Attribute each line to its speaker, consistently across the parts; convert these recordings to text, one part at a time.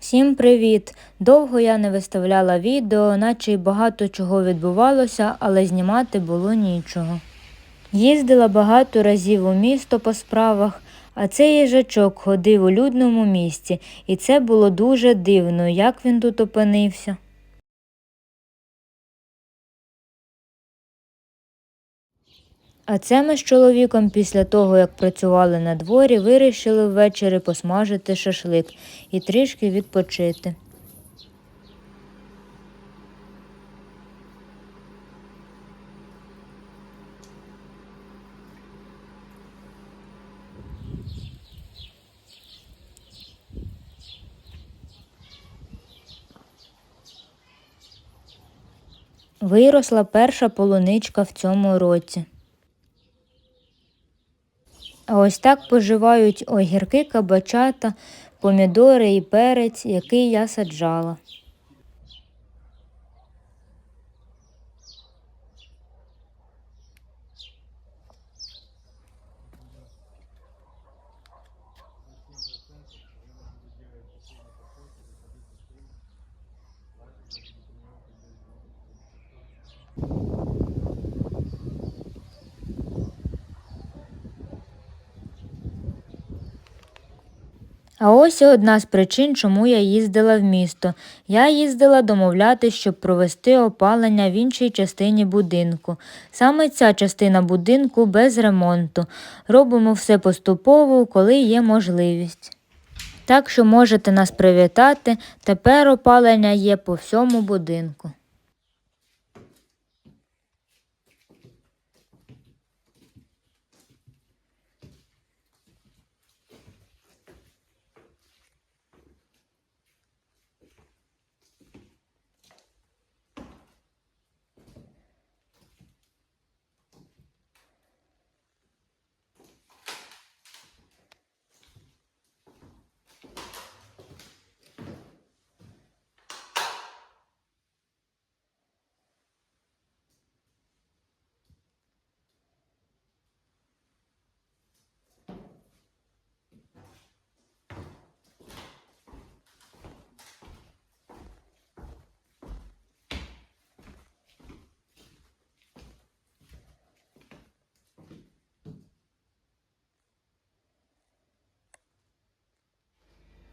Speaker 1: Всім привіт! Довго я не виставляла відео, наче й багато чого відбувалося, але знімати було нічого. Їздила багато разів у місто по справах, а цей їжачок ходив у людному місці, і це було дуже дивно, як він тут опинився. А це ми з чоловіком після того, як працювали на дворі, вирішили ввечері посмажити шашлик і трішки відпочити. Виросла перша полуничка в цьому році. А ось так поживають огірки, кабачата, помідори і перець, який я саджала. А ось одна з причин, чому я їздила в місто. Я їздила домовлятись, щоб провести опалення в іншій частині будинку. Саме ця частина будинку без ремонту. Робимо все поступово, коли є можливість. Так що можете нас привітати, тепер опалення є по всьому будинку.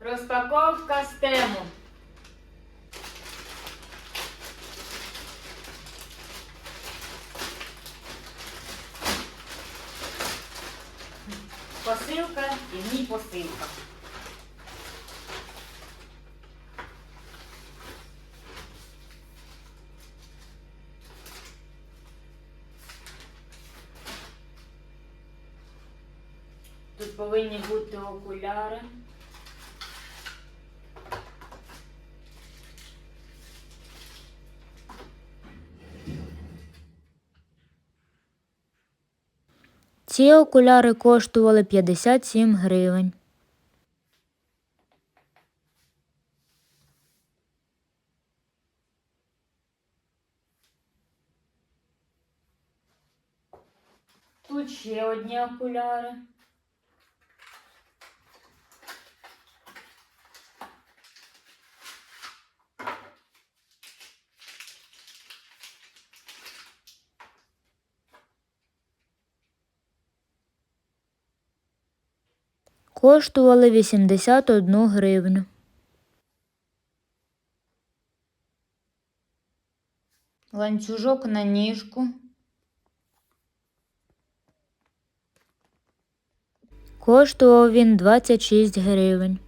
Speaker 1: Розпаковка з тему. Посилка і в ній посилка. Тут повинні бути окуляри. Ці окуляри коштували 57 гривень. Тут ще одні окуляри. Коштували 81 гривню. Ланцюжок на ніжку. Коштував він 26 гривень.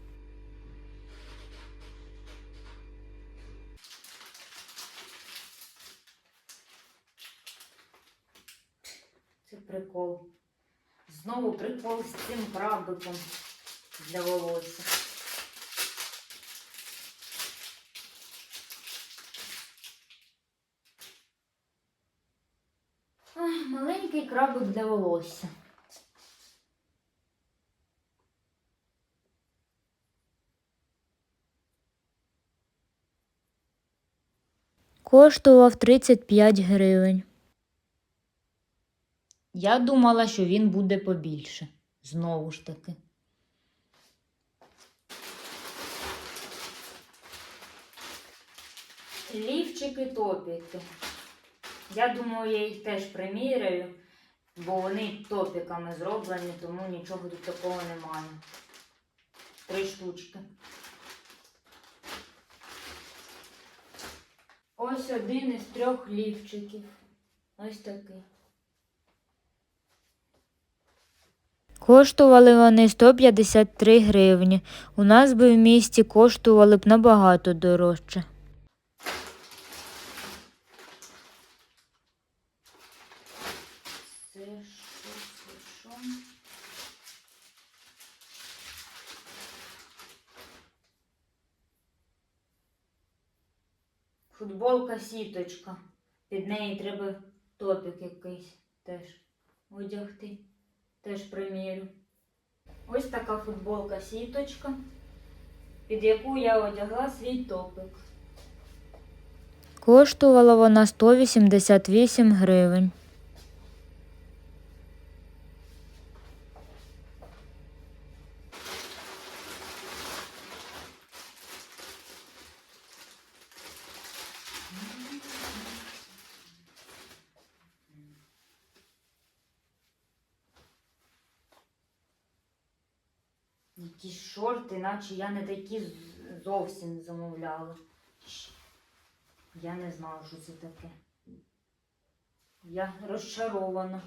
Speaker 1: Це прикол. Знову прикол з цим крабиком для волосся. Маленький крабик для волосся. Коштував 35 гривень. Я думала, що він буде побільше. Знову ж таки. Лівчики топіки. Я думаю, я їх теж приміряю, бо вони топіками зроблені, тому нічого тут такого немає. Три штучки. Ось один із трьох лівчиків. Ось такий. Коштували вони 153 гривні. У нас би в місті коштували б набагато дорожче. Це що, це що? Футболка сіточка. Під неї треба топік якийсь теж одягти. Теж примірю. Ось така футболка сіточка, під яку я одягла свій топик. Коштувала вона 188 гривень. Якісь шорти, наче я не такі зовсім замовляла. Я не знаю, що це таке. Я розчарована.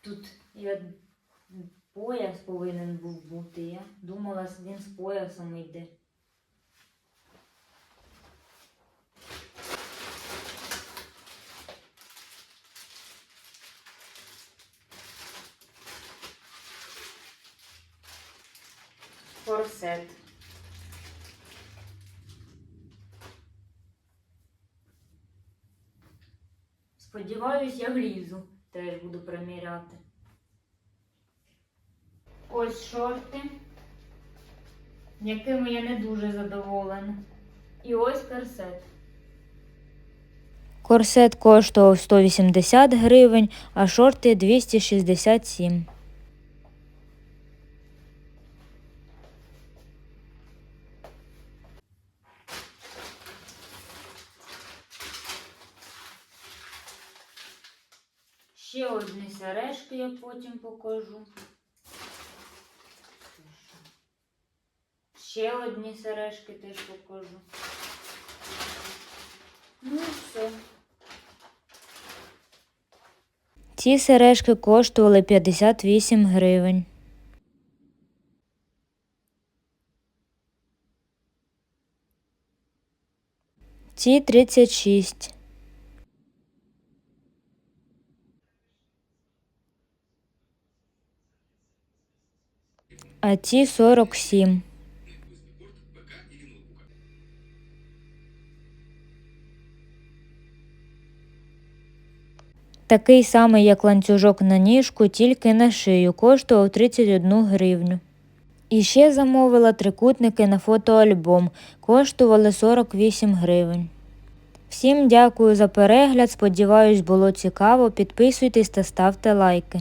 Speaker 1: Тут я пояс повинен був бути. Я думала, він з поясом йде. Корсет. Сподіваюсь, я влізу. Теж буду приміряти. Ось шорти, якими я не дуже задоволена. І ось корсет. Корсет коштував 180 гривень, а шорти 267. Ще одні сережки я потім покажу. Ще одні сережки теж покажу. Ну і все. Ці сережки коштували 58 гривень. Ці 36. А ці 47. Такий самий, як ланцюжок на ніжку, тільки на шию, коштував 31 гривню. І ще замовила трикутники на фотоальбом, коштували 48 гривень. Всім дякую за перегляд, сподіваюсь, було цікаво. Підписуйтесь та ставте лайки.